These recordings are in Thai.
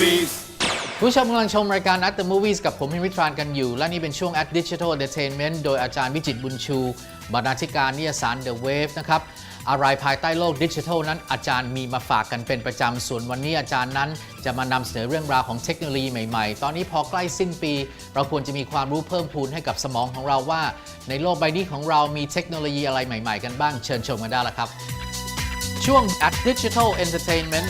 movies. ผู้ชมกำลังชมรายการ At the Movies กับผมพิมพิธรานกันอยู่ และนี่เป็นช่วง At Digital Entertainment โดยอาจารย์วิจิตบุญชู บรรณาธิการนิยสาร The Wave นะครับ อะไรภายใต้โลกดิจิทัลนั้นอาจารย์มีมาฝากกันเป็นประจำ ส่วนวันนี้อาจารย์นั้นจะมานำเสนอเรื่องราวของเทคโนโลยีใหม่ๆ ตอนนี้พอใกล้สิ้นปี เราควรจะมีความรู้เพิ่มพูนให้กับสมองของเราว่า ในโลกใบนี้ของเรามีเทคโนโลยีอะไรใหม่ ๆ กันบ้างเชิญชมกันได้ล้วครับ ช่วง At Digital Entertainment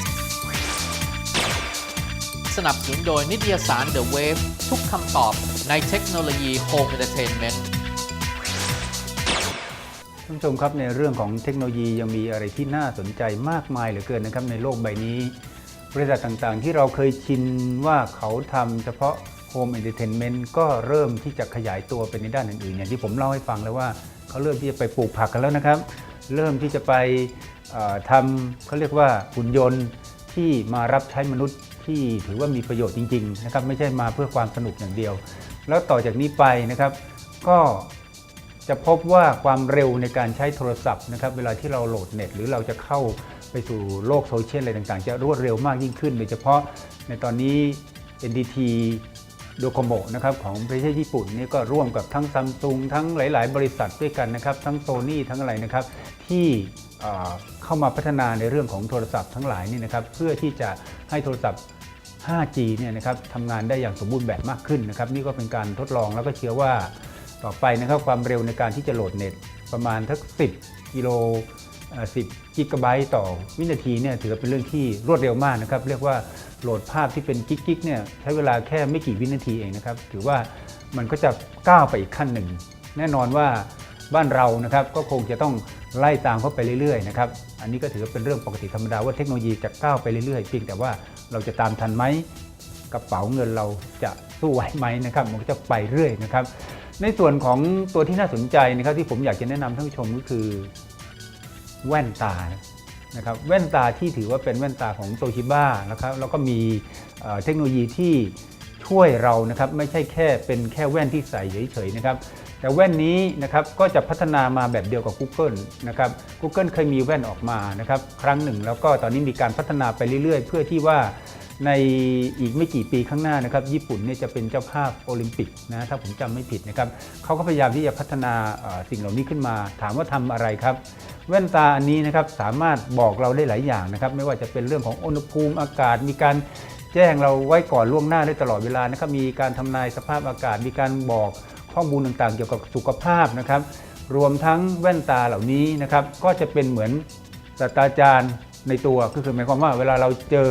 สนับสนุนโดยนิตยสาร The Wave ทุกคำตอบในเทคโนโลยี Home Entertainment ท่านผู้ชมครับในเรื่องของเทคโนโลยียังมีอะไรที่น่าสนใจมากมายเหลือเกินนะครับในโลกใบนี้ บริษัทต่างๆ ที่เราเคยชินว่าเขาทำเฉพาะ Home Entertainment ก็เริ่มที่จะขยายตัวไปในด้านอื่นๆอย่างที่ผมเล่าให้ฟังแล้วว่าเขาเริ่มที่จะไปปลูกผักกันแล้วนะครับ เริ่มที่จะไปทำเขาเรียกว่าหุ่นยนต์ที่มารับใช้มนุษย์ ที่ถือว่ามีประโยชน์จริงๆนะครับไม่ใช่มาเพื่อความสนุกอย่างเดียว แล้วต่อจากนี้ไปนะครับก็จะพบว่าความเร็วในการใช้โทรศัพท์นะครับเวลาที่เราโหลดเน็ต หรือเราจะเข้าไปสู่โลกโซเชียลอะไรต่างๆ จะรวดเร็วมากยิ่งขึ้น โดยเฉพาะในตอนนี้ NTT โดโ o โมนะครับของประเทศญี่ปุ่นนี่ก็ร่วมกับทั้งซัมซุงทั้งหลาย ๆ บริษัทด้วยกันนะครับ ทั้งโซนี่ทั้งอะไรนะครับ ที่เข้ามาพัฒนาในเรื่องของโทรศัพท์ทั้งหลายนี่นะครับ เพื่อที่จะให้โทรศัพท์ 5G เนี่ยนะครับทำงานได้อย่างสมบูรณ์แบบมากขึ้นนะครับนี่ก็เป็นการทดลองแล้วก็เชื่อว่าต่อไปนะครับความเร็วในการที่จะโหลดเน็ตประมาณทัก 10 กิโลอ่อ10 กิกะไบต์ต่อวินาทีเนี่ยถือว่าเป็นเรื่องที่รวดเร็วมากนะครับเรียกว่าโหลดภาพที่เป็นกิกกิกเนี่ยใช้เวลาแค่ไม่กี่วินาทีเองนะครับถือว่ามันก็จะก้าวไปอีกขั้นหนึ่ง แน่นอนว่า บ้านเรานะครับก็คงจะต้องไล่ตามเข้าไปเรื่อยๆนะครับอันนี้ก็ถือเป็นเรื่องปกติธรรมดาว่าเทคโนโลยีจะก้าวไปเรื่อยๆเพียงแต่ว่าเราจะตามทันไหมกระเป๋าเงินเราจะสู้ไหวไหมนะครับมันก็จะไปเรื่อยนะครับ ในส่วนของตัวที่น่าสนใจนะครับที่ผมอยากจะแนะนำท่านผู้ชมก็คือแว่นตานะครับแว่นตาที่ถือว่าเป็นแว่นตาของโตชิบ้านะครับแล้วก็มีเทคโนโลยีที่ช่วยเรานะครับไม่ใช่แค่เป็นแค่แว่นที่ใส่เฉยๆนะครับ แต่แว่นนี้นะครับก็จะพัฒนามาแบบเดียวกับ Google นะครับ Google เคยมีแว่นออกมานะครับครั้งหนึ่ง แล้วก็ตอนนี้มีการพัฒนาไปเรื่อย ๆ เพื่อที่ว่าในอีกไม่กี่ปีข้างหน้านะครับญี่ปุ่นเนี่ยจะเป็นเจ้าภาพโอลิมปิกนะถ้าผมจำไม่ผิดนะครับเขาก็พยายามที่จะพัฒนาสิ่งเหล่านี้ขึ้นมา ถามว่าทำอะไรครับ แว่นตาอันนี้นะครับสามารถบอกเราได้หลายอย่างนะครับไม่ว่าจะเป็นเรื่องของอุณหภูมิอากาศมีการแจ้งเราไว้ก่อนล่วงหน้าได้ตลอดเวลานะครับมีการทำนายสภาพอากาศมีการบอก ข้อมูลต่างๆ เกี่ยวกับสุขภาพนะครับ รวมทั้งแว่นตาเหล่านี้นะครับ ก็จะเป็นเหมือนศาสตราจารย์ในตัวก็คือหมายความว่าเวลาเราเจอ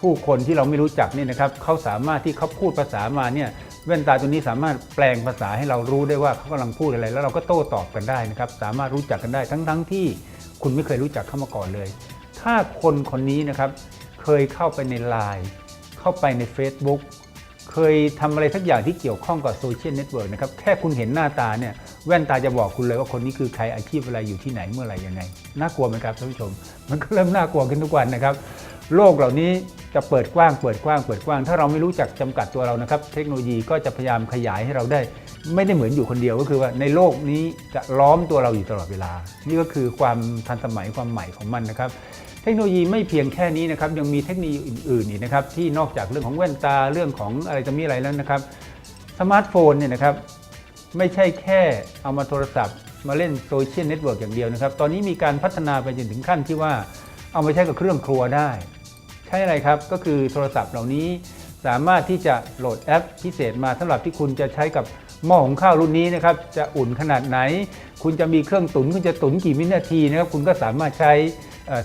ผู้คนที่เราไม่รู้จักเนี่ยนะครับเขาสามารถที่เขาพูดภาษามาเนี่ยแว่นตาตัวนี้สามารถแปลงภาษาให้เรารู้ได้ว่าเขากำลังพูดอะไร แล้วเราก็โต้ตอบกันได้นะครับ สามารถรู้จักกันได้ทั้งๆทที่คุณไม่เคยรู้จักเขามาก่อนเลย ถ้าคนคนนี้นะครับเคยเข้าไปในไลน์เข้าไปใน Facebook เคยทำอะไรสักอย่างที่เกี่ยวข้องกับโซเชียลเน็ตเวิร์กนะครับ แค่คุณเห็นหน้าตาเนี่ยแว่นตาจะบอกคุณเลยว่าคนนี้คือใครอาชีพอะไรอยู่ที่ไหนเมื่อไหร่ยังไง น่ากลัวไหมครับท่านผู้ชม มันก็เริ่มน่ากลัวขึ้นทุกวันนะครับ โลกเหล่านี้จะเปิดกว้างเปิดกว้างเปิดกว้าง ถ้าเราไม่รู้จักจำกัดตัวเรานะครับ เทคโนโลยีก็จะพยายามขยายให้เราได้ ไม่ได้เหมือนอยู่คนเดียวก็คือว่าในโลกนี้จะล้อมตัวเราอยู่ตลอดเวลา นี่ก็คือความทันสมัยความใหม่ของมันนะครับ เทคโนโลยีไม่เพียงแค่นี้นะครับยังมีเทคโนโลยีอื่นๆอีกนะครับที่นอกจากเรื่องของแว่นตาเรื่องของอะไรจะมีอะไรแล้วนะครับสมาร์ทโฟนเนี่ยนะครับไม่ใช่แค่เอามาโทรศัพท์ มาเล่นโซเชียลเน็ตเวิร์กอย่างเดียวนะครับ ตอนนี้มีการพัฒนาไปจนถึงขั้นที่ว่าเอามาใช้กับเครื่องครัวได้ ใช่อะไรครับก็คือโทรศัพท์เหล่านี้สามารถที่จะโหลดแอปพิเศษมาสำหรับที่คุณจะใช้กับหม้อหุงข้าวรุ่นนี้นะครับจะอุ่นขนาดไหน คุณจะมีเครื่องตุนคุณจะตุนกี่วินาทีนะครับคุณก็สามารถใช้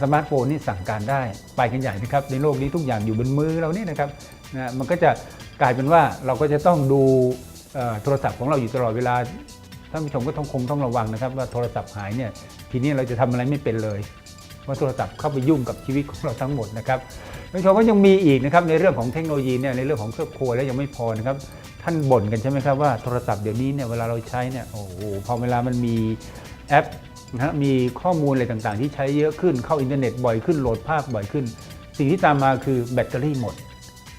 สมาร์ทโฟนนี่สั่งการได้ไปกันใหญ่นะครับในโลกนี้ทุกอย่างอยู่บนมือเรานี่นะครับนะมันก็จะกลายเป็นว่าเราก็จะต้องดูโทรศัพท์ของเราอยู่ตลอดเวลาท่านผู้ชมก็ต้องคงต้องระวังนะครับ ว่าโทรศัพท์หายเนี่ยทีนี้เราจะทำอะไรไม่เป็นเลยว่าโทรศัพท์เข้าไปยุ่งกับชีวิตของเราทั้งหมดนะครับท่านผู้ชมก็ยังมีอีกนะครับในเรื่องของเทคโนโลยีเนี่ยในเรื่องของครองครัวแล้วยังไม่พอนะครับท่านบ่นกันใช่ไหมครับว่าโทรศัพท์เดี๋ยวนี้เนี่ยเวลาเราใช้เนี่ยโอ้โหพอเวลามันมีแอป นะฮะมีข้อมูลอะไรต่างๆ ที่ใช้เยอะขึ้นเข้าอินเทอร์เน็ตบ่อยขึ้นโหลดภาพบ่อยขึ้น สิ่งที่ตามมาคือแบตเตอรี่หมด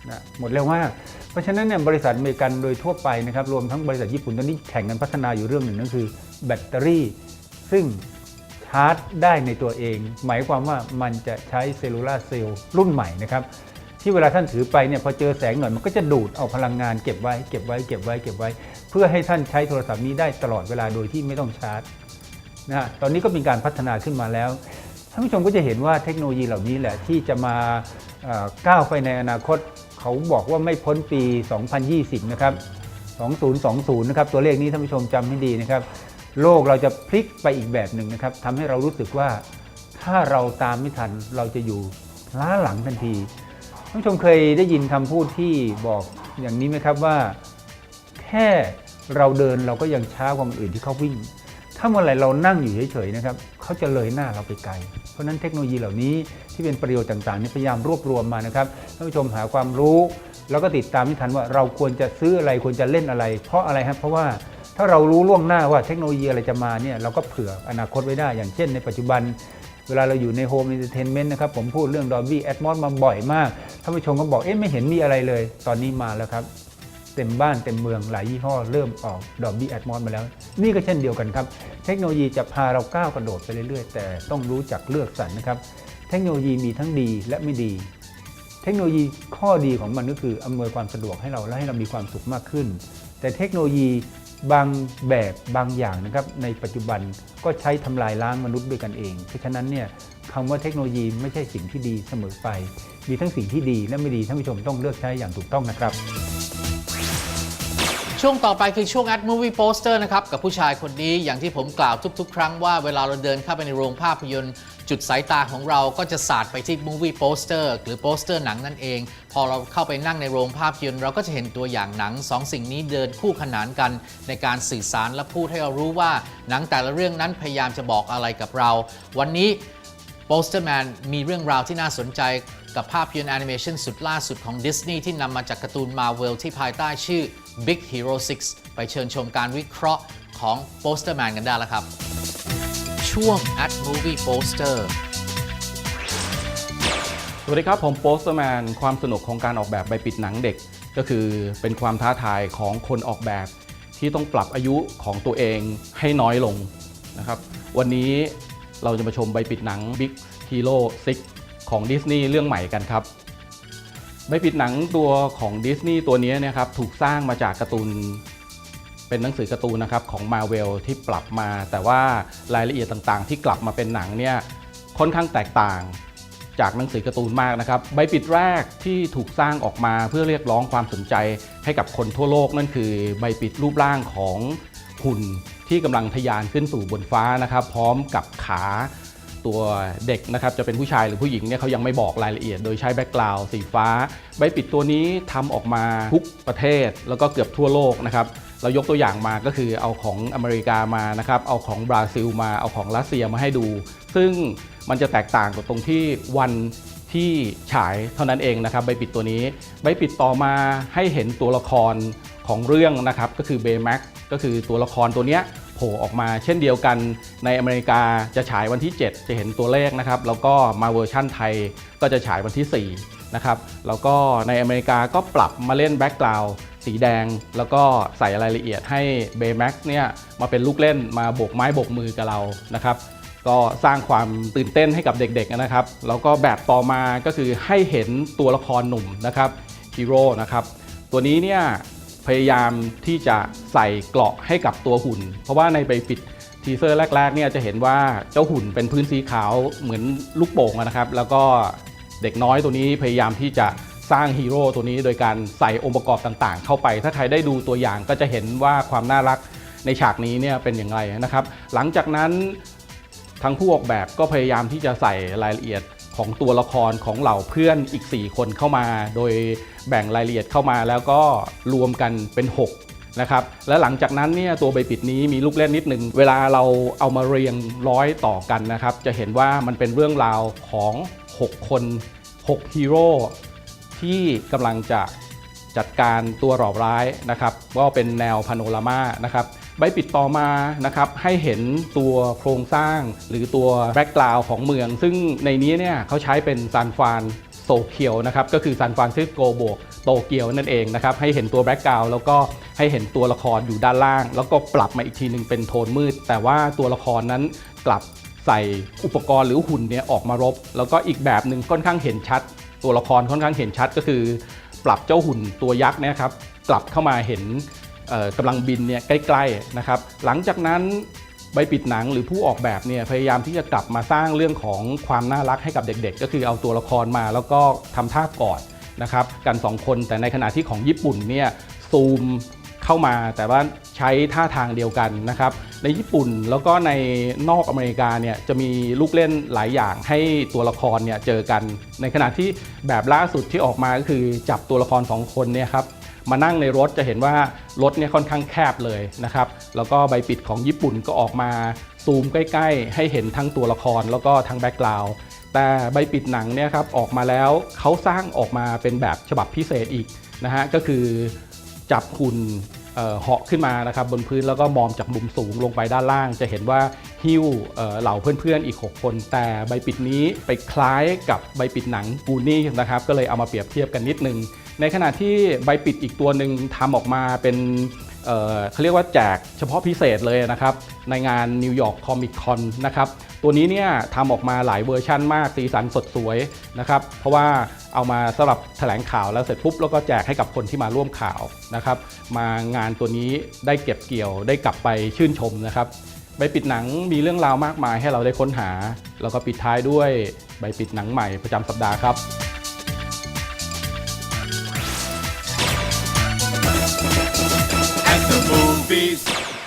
นะหมดเร็วมากเพราะฉะนั้นเนี่ยบริษัทอเมริกันโดยทั่วไปนะครับรวมทั้งบริษัทญี่ปุ่นตอนนี้แข่งกันพัฒนาอยู่เรื่องหนึ่งนั่นคือแบตเตอรี่ ซึ่งชาร์จได้ในตัวเอง หมายความว่ามันจะใช้เซลลูลาเซลล์รุ่นใหม่นะครับที่เวลาท่านถือไปเนี่ยพอเจอแสงหน่อยมันก็จะดูดเอาพลังงานเก็บไว้เก็บไว้เก็บไว้เก็บไว้ เพื่อให้ท่านใช้โทรศัพท์นี้ได้ตลอดเวลาโดยที่ไม่ต้องชาร์จ นะตอนนี้ก็มีการพัฒนาขึ้นมาแล้วท่านผู้ชมก็จะเห็นว่าเทคโนโลยีเหล่านี้แหละที่จะมาก้าวไปในอนาคต เขาบอกว่าไม่พ้นปี 2020 นะครับ 2020 นะครับ ตัวเลขนี้ท่านผู้ชมจำให้ดีนะครับ โลกเราจะพลิกไปอีกแบบหนึ่งนะครับทำให้เรารู้สึกว่าถ้าเราตามไม่ทันเราจะอยู่ล้าหลังทันทีท่านผู้ชมเคยได้ยินคำพูดที่บอกอย่างนี้ไหมครับว่า แค่เราเดินเราก็ยังช้ากว่าคนอื่นที่เขาวิ่ง ถ้าเมื่อไหร่เรานั่งอยู่เฉยๆนะครับเขาจะเลยหน้าเราไปไกล เพราะนั้นเทคโนโลยีเหล่านี้ที่เป็นประโยชน์ต่างๆนี่พยายามรวบรวมมานะครับท่านผู้ชมหาความรู้ แล้วก็ติดตามไม่ทันว่าเราควรจะซื้ออะไรควรจะเล่นอะไร เพราะอะไรครับเพราะว่าถ้าเรารู้ล่วงหน้าว่าเทคโนโลยีอะไรจะมาเนี่ยเราก็เผื่ออนาคตไว้ได้ อย่างเช่นในปัจจุบันเวลาเราอยู่ในโฮม e อนเตอร์เทนเมนต์นะครับผมพูดเรื่อง Dolby Atmos มาบ่อยมากท่านผู้ชมก็บอกเอ๊ะไม่เห็นมีอะไรเลย ตอนนี้มาแล้วครับ เต็มบ้านเต็มเมืองหลายยี่ห้อเริ่มออก Dolby Atmos มาแล้ว นี่ก็เช่นเดียวกันครับ เทคโนโลยีจะพาเราก้าวกระโดดไปเรื่อยๆ แต่ต้องรู้จักเลือกสรรนะครับ เทคโนโลยีมีทั้งดีและไม่ดี เทคโนโลยีข้อดีของมันก็คืออำนวยความสะดวกให้เราและให้เรามีความสุขมากขึ้น แต่เทคโนโลยีบางแบบบางอย่างนะครับในปัจจุบันก็ใช้ทำลายล้างมนุษย์ด้วยกันเอง เพราะฉะนั้นเนี่ยคำว่าเทคโนโลยีไม่ใช่สิ่งที่ดีเสมอไป มีทั้งสิ่งที่ดีและไม่ดีท่านผู้ชมต้องเลือกใช้อย่างถูกต้องนะครับ ช่วงต่อไปคือช่วง Ad Movie Poster นะครับ กับผู้ชายคนนี้อย่างที่ผมกล่าวทุก ๆ ครั้งว่าเวลาเราเดินเข้าไปในโรงภาพยนตร์ จุดสายตาของเราก็จะสาดไปที่ Movie Poster หรือโปสเตอร์หนังนั่นเอง พอเราเข้าไปนั่งในโรงภาพยนตร์เราก็จะเห็นตัวอย่างหนังสองสิ่งนี้เดินคู่ขนานกัน ในการสื่อสารและพูดให้เรารู้ว่าหนังแต่ละเรื่องนั้นพยายามจะบอกอะไรกับเรา วันนี้โปสเตอร์แมนมีเรื่องราวที่น่าสนใจ กับภาพยนตร์แอนิเมชันสุดล่าสุดของดิสนีย์ที่นำมาจากการ์ตูน Marvel ที่ภายใต้ชื่อ Big Hero 6 ไปเชิญชมการวิเคราะห์ของโปสเตอร์แมนกันได้แล้วครับ ช่วง At Movie Poster สวัสดีครับ ผมโปสเตอร์แมนความสนุกของการออกแบบใบปิดหนังเด็ก ก็คือเป็นความท้าทายของคนออกแบบ ที่ต้องปรับอายุของตัวเองให้น้อยลงนะครับ วันนี้เราจะมาชมใบปิดหนัง Big Hero 6 ของดิสนีย์เรื่องใหม่กันครับใบปิดหนังตัวของดิสนีย์ตัวนี้นะครับถูกสร้างมาจากการ์ตูนเป็นหนังสือการ์ตูนนะครับของ Marvel ที่ปรับมา แต่ว่ารายละเอียดต่างๆ ที่กลับมาเป็นหนังเนี่ยค่อนข้างแตกต่างจากหนังสือการ์ตูนมากนะครับใบปิดแรกที่ถูกสร้างออกมาเพื่อเรียกร้องความสนใจให้กับคนทั่วโลกนั่นคือใบปิดรูปร่างของหุ่นที่กำลังทะยานขึ้นสู่บนฟ้านะครับ พร้อมกับขา ตัวเด็กนะครับจะเป็นผู้ชายหรือผู้หญิงเนี่ยเขายังไม่บอกรายละเอียด โดยใช้แบ็กกราวด์สีฟ้า ใบปิดตัวนี้ทำออกมาทุกประเทศ แล้วก็เกือบทั่วโลกนะครับเรายกตัวอย่างมาก็คือเอาของอเมริกามานะครับเอาของบราซิลมาเอาของรัสเซียมาให้ดู ซึ่งมันจะแตกต่างกับตรงที่วันที่ฉายเท่านั้นเองนะครับใบปิดตัวนี้ ใบปิดต่อมาให้เห็นตัวละครของเรื่องนะครับก็คือเบแม็กก็คือตัวละครตัวเนี้ย โผล่ออกมาเช่นเดียวกันในอเมริกาจะฉายวันที่ 7 จะเห็นตัวเลขนะครับ แล้วก็มาเวอร์ชั่นไทยก็จะฉายวันที่ 4 นะครับ แล้วก็ในอเมริกาก็ปรับมาเล่นแบ็กกราวด์สีแดง แล้วก็ใส่รายละเอียดให้เบย์แม็กเนี่ยมาเป็นลูกเล่นมาโบกไม้โบกมือกับเรานะครับก็สร้างความตื่นเต้นให้กับเด็กๆนะครับ แล้วก็แบบต่อมาก็คือให้เห็นตัวละครหนุ่มนะครับฮีโร่นะครับตัวนี้เนี่ย พยายามที่จะใส่เกราะให้กับตัวหุ่น เพราะว่าในใบปิดทีเซอร์แรกๆเนี่ยจะเห็นว่าเจ้าหุ่นเป็นพื้นสีขาวเหมือนลูกโป่งนะครับ แล้วก็เด็กน้อยตัวนี้พยายามที่จะสร้างฮีโร่ตัวนี้โดยการใส่องค์ประกอบต่างๆ เข้าไป ถ้าใครได้ดูตัวอย่างก็จะเห็นว่าความน่ารักในฉากนี้เนี่ยเป็นอย่างไรนะครับ หลังจากนั้นทางผู้ออกแบบก็พยายามที่จะใส่รายละเอียด ของตัวละครของเหล่าเพื่อนอีก 4 คนเข้ามา โดยแบ่งรายละเอียดเข้ามาแล้วก็รวมกันเป็น 6 นะครับ และหลังจากนั้นเนี่ยตัวใบปิดนี้มีลูกเล่นนิดหนึ่ง เวลาเราเอามาเรียงร้อยต่อกันนะครับ จะเห็นว่ามันเป็นเรื่องราวของ 6 คน 6 ฮีโร่ที่กำลังจะจัดการตัวหลอกร้ายนะครับ ก็เป็นแนวพาโนรามานะครับ ใบปิดต่อมานะครับให้เห็นตัวโครงสร้างหรือตัวแบ็กกราวของเมือง ซึ่งในนี้เนี่ยเขาใช้เป็นซานฟานโซเคียวนะครับก็คือซานฟรานซิสโกบวกโตเกียวนั่นเองนะครับให้เห็นตัวแบ็กกราวแล้วก็ให้เห็นตัวละครอยู่ด้านล่าง แล้วก็ปรับมาอีกทีหนึ่งเป็นโทนมืด แต่ว่าตัวละครนั้นกลับใส่อุปกรณ์หรือหุ่นเนี่ยออกมารบ แล้วก็อีกแบบหนึ่งค่อนข้างเห็นชัด ตัวละครค่อนข้างเห็นชัดก็คือ ปรับเจ้าหุ่นตัวยักษ์นี่ยครับกลับเข้ามาเห็น กำลังบินเนี่ยใกล้ๆนะครับหลังจากนั้นใบปิดหนังหรือผู้ออกแบบเนี่ยพยายามที่จะกลับมาสร้างเรื่องของความน่ารักให้กับเด็ก ๆ ก็คือเอาตัวละครมาแล้วก็ทำท่ากอดนะครับกันสองคนแต่ในขณะที่ของญี่ปุ่นเนี่ยซูมเข้ามาแต่ว่าใช้ท่าทางเดียวกันนะครับในญี่ปุ่นแล้วก็ในนอกอเมริกาเนี่ยจะมีลูกเล่นหลายอย่างให้ตัวละครเนี่ยเจอกัน ในขณะที่แบบล่าสุดที่ออกมาก็คือจับตัวละครสองคนเนี่ยครับ มานั่งในรถจะเห็นว่ารถเนี่ยค่อนข้างแคบเลยนะครับแล้วก็ใบปิดของญี่ปุ่นก็ออกมาซูมใกล้ๆ ให้เห็นทั้งตัวละครแล้วก็ทั้งแบ็กกราวด์แต่ใบปิดหนังเนี่ยครับออกมาแล้วเขาสร้างออกมาเป็นแบบฉบับพิเศษอีกนะฮะก็คือจับหุ่นเหาะขึ้นมานะครับบนพื้นแล้วก็มองจากมุมสูงลงไปด้านล่าง จะเห็นว่าหิ้วเอ่อเหล่าเพื่อนๆอีก 6 คน แต่ใบปิดนี้ไปคล้ายกับใบปิดหนังกูนี่นะครับก็เลยเอามาเปรียบเทียบกันนิดนึง ในขณะที่ใบปิดอีกตัวหนึ่งทำออกมาเป็นเเขาเรียกว่าแจกเฉพาะพิเศษเลยนะครับ ในงานนิวยอร์กคอมิคคอนนะครับตัวนี้เนี่ยทำออกมาหลายเวอร์ชั่นมากสีสันสดสวยนะครับ เพราะว่าเอามาสำหรับแถลงข่าวแล้วเสร็จปุ๊บแล้วก็แจกให้กับคนที่มาร่วมข่าวนะครับ มางานตัวนี้ได้เก็บเกี่ยวได้กลับไปชื่นชมนะครับใบปิดหนังมีเรื่องราวมากมายให้เราได้ค้นหา แล้วก็ปิดท้ายด้วยใบปิดหนังใหม่ประจำสัปดาห์ครับ at the movies.